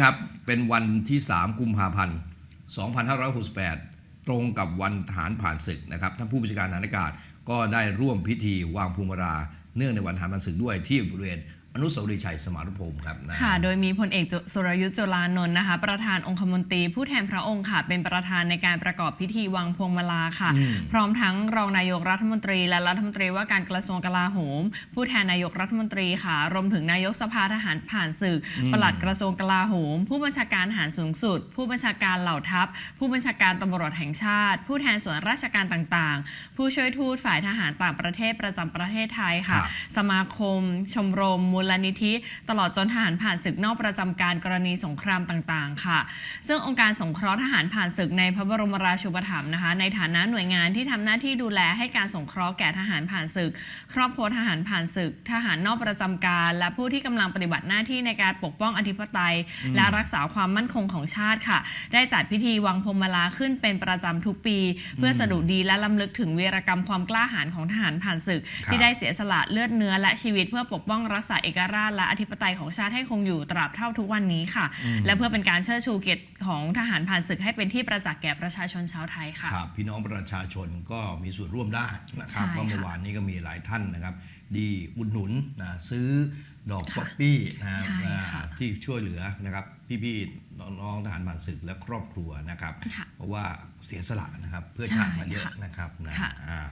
ครับ เป็นวันที่ 3 กุมภาพันธ์ 2568 ตรงกับวันฐานผ่านศึกนะครับ ท่านผู้บัญชาการฐานอากาศก็ได้ร่วมพิธีวางภูมิรา เนื่องในวันฐานผ่านศึกด้วยที่บริเวณ อนุสาวรีย์ชัยสมรภูมิครับนะค่ะ โดยมีพลเอกจุสุรยุทธ์จุลานนท์นะคะ ประธานองคมนตรีผู้แทนพระองค์ค่ะ เป็นประธานในการประกอบพิธีวางพวงมาลาค่ะอืมพร้อมทั้งรองนายกรัฐมนตรี และรัฐมนตรีว่าการกระทรวงกลาโหม ผู้แทนนายกรัฐมนตรีค่ะ รวมถึงนายกสภาทหารผ่านศึกปลัดกระทรวงกลาโหม ผู้บัญชาการทหารสูงสุด ผู้บัญชาการเหล่าทัพ ผู้บัญชาการตำรวจแห่งชาติ ผู้แทนส่วนราชการต่างๆ ผู้ช่วยทูตฝ่ายทหารต่างประเทศประจำประเทศไทยค่ะครับสมาคม ชมรมมูลลนิธิ ตลอดจนทหารผ่านศึกนอกประจำการกรณีสงครามต่างๆ ค่ะ ซึ่งองค์การสงเคราะห์ทหารผ่านศึกในพระบรมราชูปถัมภ์นะคะ ในฐานะหน่วยงานที่ทำหน้าที่ดูแลให้การสงเคราะห์แก่ทหารผ่านศึก ครอบครัวทหารผ่านศึก ทหารนอกประจำการ และผู้ที่กำลังปฏิบัติหน้าที่ในการปกป้องอธิปไตย และรักษาความมั่นคงของชาติค่ะ ได้จัดพิธีวางพวงมาลาขึ้นเป็นประจำทุกปี เพื่อสดุดีและล้ำลึกถึงเวรกรรมความกล้าหาญของทหารผ่านศึก ที่ได้เสียสละเลือดเนื้อและชีวิตเพื่อปกป้องรักษาเอกราชและอธิปไตยของชาติให้คงอยู่ตราบเท่าทุกวันนี้ค่ะ และเพื่อเป็นการเชิดชูเกียรติของทหารผ่านศึกให้เป็นที่ประจักษ์แก่ประชาชนชาวไทยค่ะครับพี่น้องประชาชนก็มีส่วนร่วมได้นะครับใช่เพราะเมื่อค่ะวานนี้ก็มีหลายท่านนะครับดีอุดหนุนนะซื้อดอกป๊อปปี้นะใช่อ่าค่ะที่ช่วยเหลือนะครับพี่ๆน้องๆทหารผ่านศึกและครอบครัวนะครับค่ะเพราะว่าเสียสละนะครับ เพื่อชาติมาเยอะใช่ค่ะนะครับนะค่ะอ่า